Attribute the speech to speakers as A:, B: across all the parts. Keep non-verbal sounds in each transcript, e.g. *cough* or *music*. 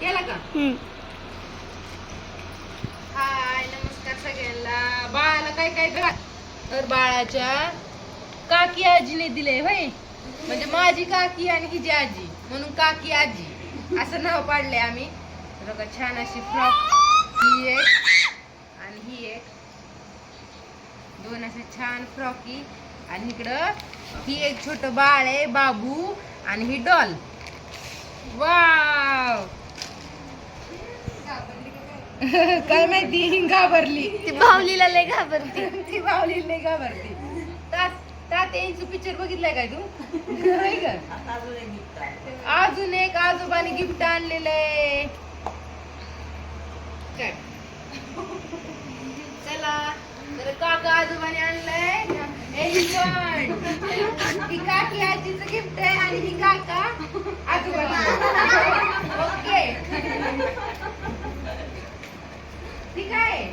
A: केला का. हाय नमस्कार सगळ्यांना. बाळाला काय काय करा तर बाळाच्या काकी आजीने दिले होय म्हणजे माझी काकी आणि हिची आजी म्हणून काकी आजी. असं नाव पाडले आम्ही. बघा छान अशी फ्रॉक. ही एक आणि ही एक. दोन असे छान फ्रॉकी. आणि इकडं ही एक छोट बाळ आहे बाबू आणि ही डॉल. वाव! *laughs* काय माहिती ही घाबरली.
B: ती बाहुलीला लय घाबरते. *laughs*
A: ती बावली लय घाबरली तात तात यांचं पिक्चर बघितलंय काय तू? ग अजून एक आजोबाने गिफ्ट आणलेलं आहे. काय? चला तर काका आजोबाने आणलंय एलिफंट ही काकी आजीचं गिफ्ट आहे आणि ही काका आजोबाची ओके ठीक आहे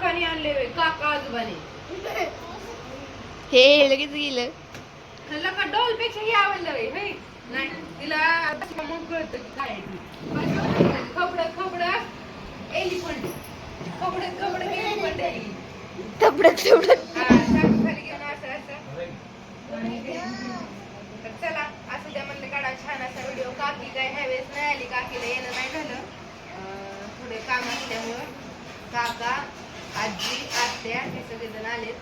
A: काकाने आणले होय, काका आजोबाने.
B: हे लगेच गेलं.
A: खाल्लं का? डॉलपेक्षा हे आवडलं होय, होय नाही तिला मग कळतं की काय आहे ती. खबडं खबडं एलिफंट. खबडं खबडं एलिफंट आहे. ही.
B: तबडक तबडक
A: हा, चाकू खाली घेऊन असं असं. तर चला असं त्या म्हणलं काढा छान असा व्हिडिओ काकी काय ह्यावेळेस नाही आली काकीला येणं नाही झालं. अं, थोडे काम असल्यामुळं. काका आजी आत्या हे सगळेजण आलेत.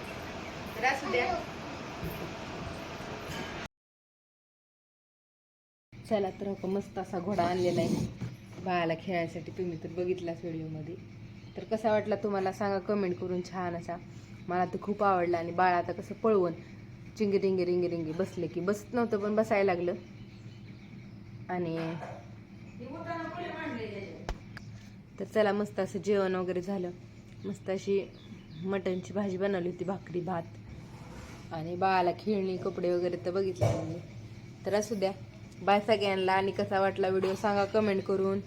A: तर असू द्या. चला तर हो मस्त असा घोडा आणलेला आहे. बाळाला खेळायसाठी तुम्ही तर बघितलाच व्हिडिओमध्ये. तर कसा वाटला तुम्हाला? सांगा कमेंट करून छान असा. मला तर खूप आवडला आणि बाळ आता कसं पळवून चिंगी रिंगी रिंगी रिंगी बसले की बसत नव्हतं पण बसायला लागलं. आणि तर चला मस्त असं जेवण वगैरे झालं. मस्त अशी मटणची भाजी बनवली होती भाकरी भात. आणि बाळाला खेळणी कपडे वगैरे तर बघितले तर असू द्या. बाय सगळ्यांना. आणि कसा वाटला व्हिडिओ सांगा कमेंट करून.